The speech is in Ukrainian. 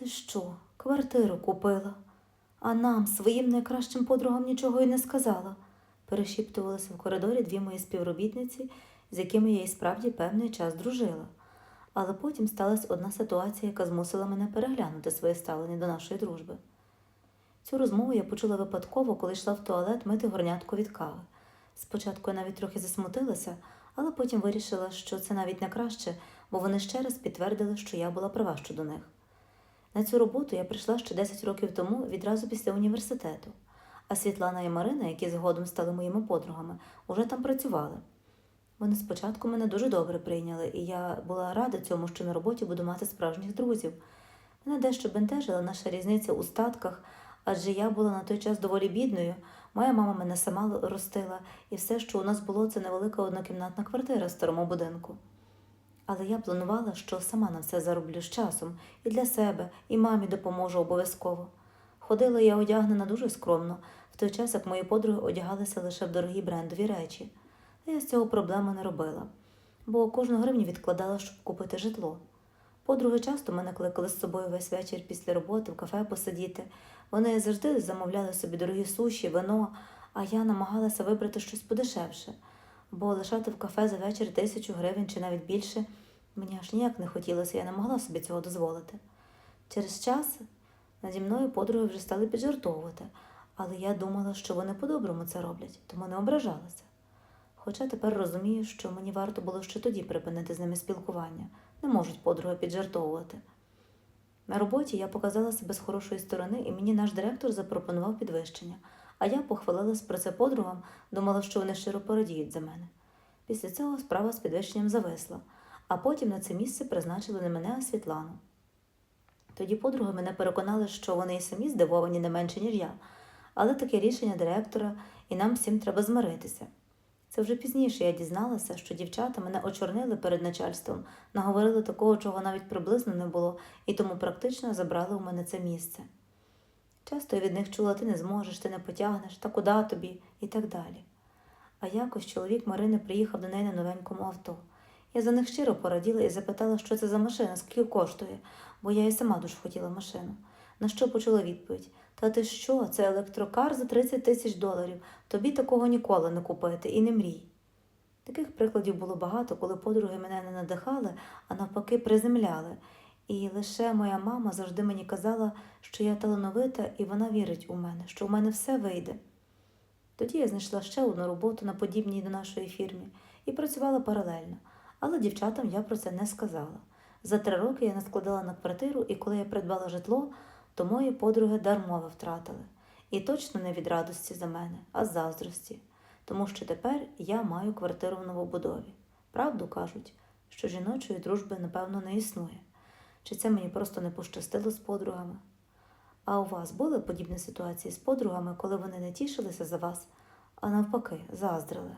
ти що, квартиру купила, а нам, своїм найкращим подругам, нічого й не сказала, перешіптувалися в коридорі дві мої співробітниці, з якими я і справді певний час дружила. Але потім сталася одна ситуація, яка змусила мене переглянути своє ставлення до нашої дружби. Цю розмову я почула випадково, коли йшла в туалет мити горнятку від кави. Спочатку я навіть трохи засмутилася, але потім вирішила, що це навіть не краще, бо вони ще раз підтвердили, що я була права щодо них. На цю роботу я прийшла ще 10 років тому відразу після університету, а Світлана і Марина, які згодом стали моїми подругами, уже там працювали. Вони спочатку мене дуже добре прийняли, і я була рада цьому, що на роботі буду мати справжніх друзів. Мене дещо бентежила наша різниця у статках, адже я була на той час доволі бідною. Моя мама мене сама ростила, і все, що у нас було, це невелика однокімнатна квартира в старому будинку. Але я планувала, що сама на все зароблю з часом і для себе, і мамі допоможу обов'язково. Ходила я одягнена дуже скромно, в той час як мої подруги одягалися лише в дорогі брендові речі. Та я з цього проблеми не робила, бо кожну гривню відкладала, щоб купити житло. Подруги часто мене кликали з собою весь вечір після роботи в кафе посидіти. Вони завжди замовляли собі дорогі суші, вино, а я намагалася вибрати щось подешевше, бо лишати в кафе за вечір тисячу гривень чи навіть більше мені аж ніяк не хотілося, я не могла собі цього дозволити. Через час наді мною подруги вже стали піджартовувати, але я думала, що вони по-доброму це роблять, тому не ображалася. Хоча тепер розумію, що мені варто було ще тоді припинити з ними спілкування, не можуть подруги піджартовувати. На роботі я показала себе з хорошої сторони, і мені наш директор запропонував підвищення, а я похвалилась про це подругам, думала, що вони щиро порадіють за мене. Після цього справа з підвищенням зависла, а потім на це місце призначили не мене, а Світлану. Тоді подруги мене переконали, що вони і самі здивовані не менше, ніж я, але таке рішення директора, і нам всім треба змиритися. Це вже пізніше я дізналася, що дівчата мене очорнили перед начальством, наговорили такого, чого навіть приблизно не було, і тому практично забрали у мене це місце. Часто я від них чула, ти не зможеш, ти не потягнеш, та куди тобі і так далі. А якось чоловік Марини приїхав до неї на новенькому авто. Я за них щиро пораділа і запитала, що це за машина, скільки коштує, бо я і сама дуже хотіла машину. На що почула відповідь: Та ти що, це електрокар за 30 тисяч доларів, тобі такого ніколи не купити і не мрій. Таких прикладів було багато, коли подруги мене не надихали, а навпаки приземляли. І лише моя мама завжди мені казала, що я талановита, і вона вірить у мене, що у мене все вийде. Тоді я знайшла ще одну роботу на подібній до нашої фірмі і працювала паралельно, але дівчатам я про це не сказала. За три роки я наскладала на квартиру, і коли я придбала житло, то мої подруги дар мови втратили. І точно не від радості за мене, а з заздрості, тому що тепер я маю квартиру в новобудові. Правду кажуть, що жіночої дружби, напевно, не існує. Чи це мені просто не пощастило з подругами? А у вас були подібні ситуації з подругами, коли вони не тішилися за вас, а навпаки, заздрили?